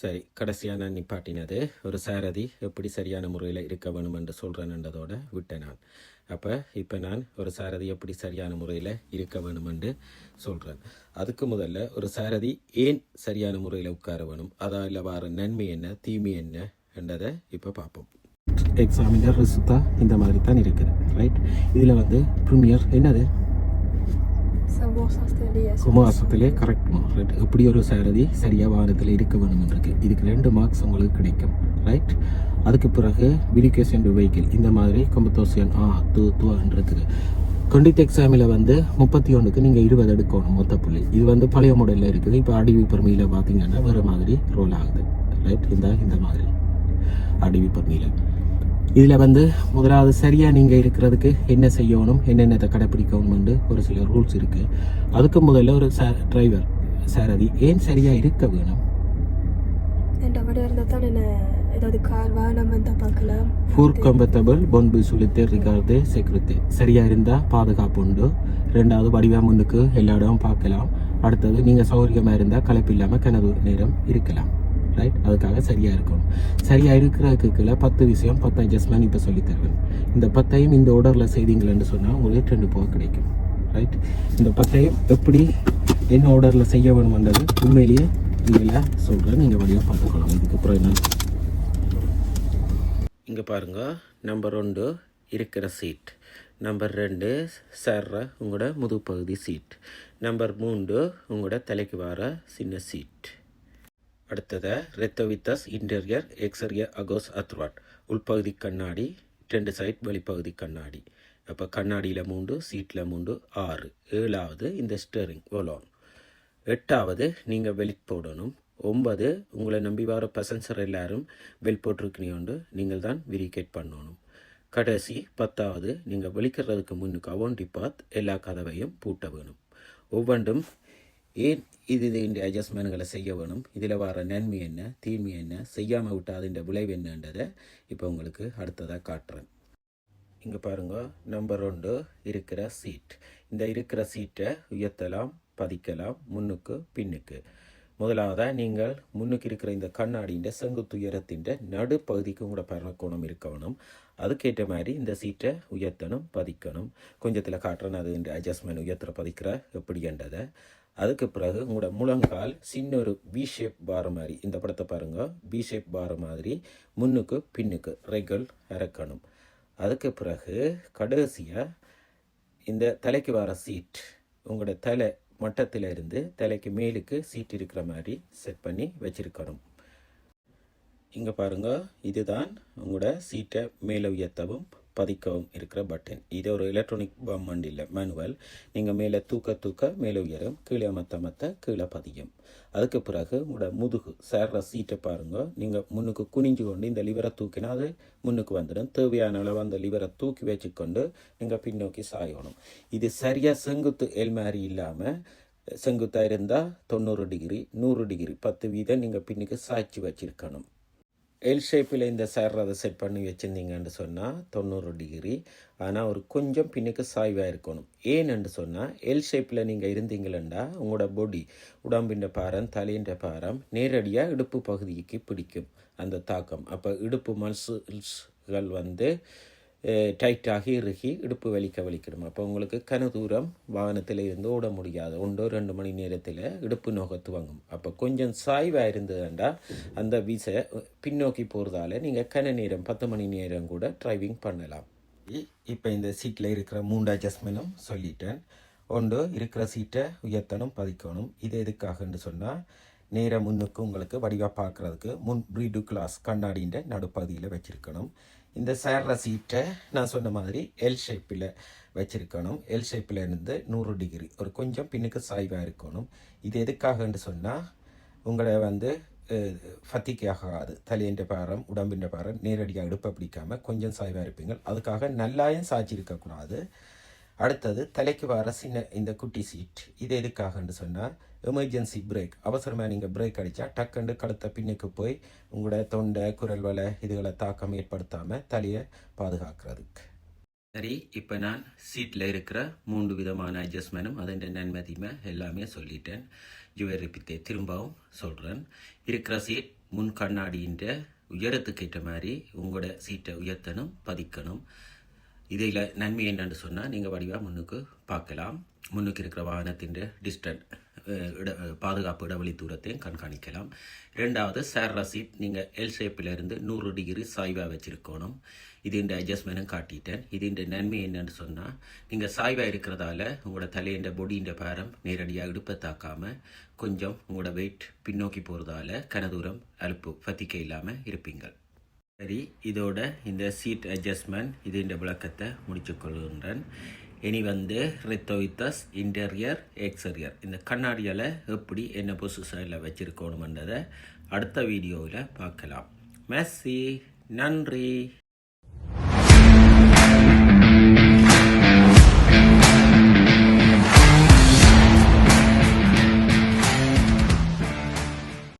சரி கடைசியாக நான் நிப்பாட்டினது. ஒரு சாரதி எப்படி சரியான முறையில் இருக்க வேணும் என்று சொல்கிறேன்ன்றதோட விட்டேன் நான். அப்போ இப்போ நான் ஒரு சாரதி எப்படி சரியான முறையில் இருக்க வேணும் என்று சொல்கிறேன் அதுக்கு முதல்ல ஒரு சாரதி ஏன் சரியான முறையில் உட்கார வேணும்? அதால் வர நன்மை என்ன தீமை என்ன என்றதை இப்போ பார்ப்போம். எக்ஸாமினர் ரிசுத்தா இந்த மாதிரி தான் இருக்குது ரைட் இதில் வந்து ப்ரீமியர் என்னது? குமாசத்திலே கரெக்ட் ரைட் எப்படி ஒரு சாரதி சரியாக வாகனத்தில் இருக்க வேண்டும் இருக்கு. இதுக்கு ரெண்டு மார்க்ஸ் உங்களுக்கு கிடைக்கும். ரைட் அதுக்கு பிறகு விரிகேஷன் வெஹிக்கிள் இந்த மாதிரி கொம்பத்தோசியன் ஆ து துவான் இருக்குது எக்ஸாமில் வந்து முப்பத்தி ஒன்றுக்கு நீங்கள் இருபது எடுக்கணும் மொத்த புள்ளி. இது வந்து பழைய மாடலில் இருக்குது. இப்போ அடிவி பெருமையில் பார்த்தீங்கன்னா வேறு மாதிரி ரோல் ஆகுது. ரைட் இந்த இந்த மாதிரி. அடிவி பெருமையில் இதில் வந்து முதலாவது சரியாக நீங்கள் இருக்கிறதுக்கு என்ன செய்யணும் என்னென்னத்தை கடைப்பிடிக்கணும்னு ஒரு சில ரூல்ஸ் இருக்குது அதுக்கு முதல்ல ஒரு சா டிரைவர் சாரதி ஏன் சரியாக இருக்க வேணும்? ஃபோர் கம்பத்தபிள் பொன்பு சுழித்து ரிகார்டு செக்யூரிட்டி சரியாக இருந்தால் பாதுகாப்பு உண்டு. ரெண்டாவது வடிவா முன்னுக்கு எல்லா இடமும் பார்க்கலாம். அடுத்தது நீங்கள் சௌகரியமாக இருந்தால் களைப்பு இல்லாமல் கிணறு நேரம் இருக்கலாம். ரைட் அதுக்காக சரியாக இருக்கணும். சரியாக இருக்கிறதுக்கு கீழே பத்து விஷயம் பத்து அட்ஜஸ்ட்மெண்ட் இப்போ சொல்லித் தருவேன். இந்த பத்தையும் இந்த ஆர்டரில் செய்தீங்களேன்னு சொன்னால் உங்களுக்கு ரெண்டு போக கிடைக்கும் ரைட் இந்த பத்தையும் எப்படி என்ன ஆர்டரில் செய்ய வேணுமன்றது உண்மையிலேயே இதில் சொல்கிறேன் நீங்கள் வழியாக பார்த்துக்கலாம் இதுக்கப்புறம் என்ன? இங்கே பாருங்க. நம்பர் ஒன்று இருக்கிற சீட் நம்பர் ரெண்டு சர்ற உங்களோட முதுப்பகுதி சீட் நம்பர் மூன்று உங்களோட தலைக்கு வர சின்ன சீட் அடுத்தது ரெத்தோவித்தஸ் இன்டீரியர் எக்ஸரியர் அகோஸ் அத்வாட் உள்பகுதி கண்ணாடி ரெண்டு சைட் வெளிப்பகுதி கண்ணாடி. அப்போ கண்ணாடியில் மூன்று சீட்டில் மூன்று ஆறு. ஏழாவது இந்த ஸ்டேரிங் ஒலோன் எட்டாவது நீங்கள் வெளி போடணும். ஒன்பது உங்களை நம்பி வர பசஞ்சர் எல்லாரும் வெல் போட்டிருக்கீங்க நீங்கள் தான் விரிகேட் பண்ணணும். கடைசி பத்தாவது நீங்கள் வெளிக்கிறதுக்கு முன்னுக்கு அவண்டி பாத் எல்லா கதவையும் பூட்ட வேணும். ஒவ்வொன்றும் ஏன் இது இதுன்ற இந்த அட்ஜஸ்ட்மெண்ட்களை செய்ய வேணும்? இதில் வர நன்மை என்ன? தீமை என்ன? செய்யாமல் விட்டால் அதன் விளைவு என்னன்றதை இப்போ உங்களுக்கு அடுத்ததாக காட்டுறேன். இங்கே பாருங்க நம்பர் ஒன்று இருக்கிற சீட் இந்த இருக்கிற சீட்டை உயர்த்தலாம் பதிக்கலாம் முன்னுக்கு பின்னுக்கு. முதலாவதாக நீங்கள் முன்னுக்கு இருக்கிற இந்த கண்ணாடியின் செங்குத்து உயரத்தின் நடுப்பகுதிக்கு உங்களோட பரணக்கோணம் இருக்கணும் அதுக்கேற்ற மாதிரி இந்த சீட்டை உயர்த்தணும் பதிக்கணும். கொஞ்சத்தில் காட்டுறேன் அது இந்த அட்ஜஸ்ட்மெண்ட் உயர்த்துற பதிக்கிற எப்படின்றதை. அதுக்கு பிறகு உங்களோட முழங்கால் சின்ன ஒரு வி ஷேப் பார் மாதிரி இந்த படத்தை பாருங்க. வி ஷேப் பார் மாதிரி முன்னுக்கு பின்னுக்கு ரெகல் இறக்கணும் அதுக்கு பிறகு கடைசியாக இந்த தலைக்கு வர சீட் உங்களோட தலை மட்டத்தில் இருந்து தலைக்கு மேலுக்கு சீட் இருக்கிற மாதிரி செட் பண்ணி வச்சுருக்கணும். இங்கே பாருங்க இதுதான் உங்களோட சீட்டை மேலே உயர்த்தவும் பதிக்கவும் இருக்கிற பட்டன் இது ஒரு எலக்ட்ரானிக் பம்மண்ட் இல்லை மேனுவல் நீங்கள் மேலே தூக்க தூக்க மேலே உயரும் கீழே மத்த மத்த கீழே பதியும். அதுக்கு பிறகு உங்களோட முதுகு சேர்ற சீட்டை பாருங்கள் நீங்கள் முன்னுக்கு குனிஞ்சு கொண்டு இந்த லிவரை தூக்கினா அது முன்னுக்கு வந்துடும். தேவையான அளவு அந்த லிவரை தூக்கி வச்சுக்கொண்டு நீங்கள் பின்னோக்கி சாயணும். இது சரியாக செங்குத்து எல்மாரி மாதிரி இல்லாமல் செங்குத்தாக இருந்தால் தொண்ணூறு டிகிரி நூறு டிகிரி பத்து வீதம் நீங்கள் பின்னுக்கு சாய்ச்சி வச்சிருக்கணும். எல் ஷேப்பில் இந்த சேர்றதை செட் பண்ணி வச்சுருந்தீங்கன்னு சொன்னால் தொண்ணூறு டிகிரி ஆனால் ஒரு கொஞ்சம் பின்னுக்கு சாய்வாக இருக்கணும். ஏன்னு சொன்னால் எல் ஷேப்பில் நீங்கள் இருந்தீங்களா உங்களோட பொடி உடம்பின் பாரம் தலையின் பாரம் நேரடியாக இடுப்பு பகுதிக்கு பிடிக்கும். அந்த தாக்கம். அப்போ இடுப்பு மல்சுகள் வந்து டைட்டாகி இறுகி இடுப்பு வலிக்க வலிக்கிடும். அப்போ உங்களுக்கு கன தூரம் வாகனத்தில் இருந்து ஓட முடியாது. ஒன்றோ ரெண்டு மணி நேரத்தில் இடுப்பு நோக துவங்கும். அப்போ கொஞ்சம் சாய்வாக இருந்ததுண்டா அந்த விசை பின்னோக்கி போகிறதால நீங்கள் கன நேரம் பத்து மணி நேரம் கூட டிரைவிங் பண்ணலாம். இப்போ இந்த சீட்டில் இருக்கிற மூன்று அட்ஜஸ்ட்மெண்ட்டும் சொல்லிட்டேன். ஒன்று இருக்கிற சீட்டை உயர்த்தணும் பதிக்கணும். இது எதுக்காகன்னு சொன்னால் நேரம் முன்னுக்கு உங்களுக்கு வடிவாக பார்க்குறதுக்கு முன் ப்ரீடு கிளாஸ் கண்ணாடின்ற நடுப்பகுதியில் வச்சுருக்கணும். இந்த சேர்ற சீட்டை நான் சொன்ன மாதிரி எல் ஷேப்பில் வச்சுருக்கணும். எல் ஷேப்பில் இருந்து நூறு டிகிரி ஒரு கொஞ்சம் பின்னுக்கு சாய்வாக இருக்கணும். இது எதுக்காகன்னு சொன்னால் உங்களை வந்து ஃபத்திக்காகாது தலையின்ற பாரம் உடம்பின்ற பாரம் நேரடியாக இடுப்பை பிடிக்காமல் கொஞ்சம் சாய்வாக இருப்பீங்க. அதுக்காக நல்லாயும் சாய்ச்சி இருக்கக்கூடாது அடுத்தது தலைக்கு வர சின்ன இந்த குட்டி சீட் இது எதுக்காகன்னு சொன்னால் எமர்ஜென்சி பிரேக் அவசரமாக நீங்கள் பிரேக் அடித்தா டக்குண்டு கழுத்தை பின்னுக்கு போய் உங்களோட தொண்டை குரல் வலை இதுகளை தாக்கம் ஏற்படுத்தாமல் தலையை பாதுகாக்கிறதுக்கு. சரி இப்போ நான் சீட்டில் இருக்கிற மூன்று விதமான அட்ஜஸ்ட்மெண்ட்டும் அதன் நன்மதியுமே எல்லாமே சொல்லிட்டேன். ஜுவரி பித்தே திரும்பவும் சொல்கிறேன் இருக்கிற சீட் முன் கண்ணாடின்ற உயரத்துக்கு ஏற்ற மாதிரி உங்களோட சீட்டை உயர்த்தணும் பதிக்கணும். இதில் நன்மை என்னன்னு சொன்னால் நீங்கள் வடிவாக முன்னுக்கு பார்க்கலாம். முன்னுக்கு இருக்கிற வாகனத்தின் டிஸ்டன்ட் இட பாதுகாப்பு இடைவெளி தூரத்தையும் கண்காணிக்கலாம். ரெண்டாவது சேர் ரசீட் நீங்கள் எல் ஷேப்பிலிருந்து நூறு டிகிரி சாய்வாக வச்சுருக்கணும். இதுன்ற அட்ஜஸ்ட்மெண்ட்டும் காட்டிட்டேன். இதுன்ற நன்மை என்னன்னு சொன்னால் நீங்கள் சாய்வாக இருக்கிறதால உங்களோட தலையின் பொடியின் பாரம் நேரடியாக இடுப்பை தாக்காமல் கொஞ்சம் உங்களோட வெயிட் பின்னோக்கி போகிறதால கனதூரம் அலுப்பு பத்திக்கை இல்லாமல் இருப்பீங்கள் சரி இதோட இந்த சீட் அட்ஜஸ்ட்மெண்ட் இதுன்ற விளக்கத்தை முடிச்சுக்கொள்கின்றேன் இனி வந்து ரித்தோவித்தஸ் இன்டீரியர் எக்ஸ்டீரியர் இந்த கண்ணாடியில் எப்படி என்ன பொசிஷனில் வச்சுருக்கணுமன்றதை அடுத்த வீடியோவில் பார்க்கலாம். மெஸ்ஸி நன்றி.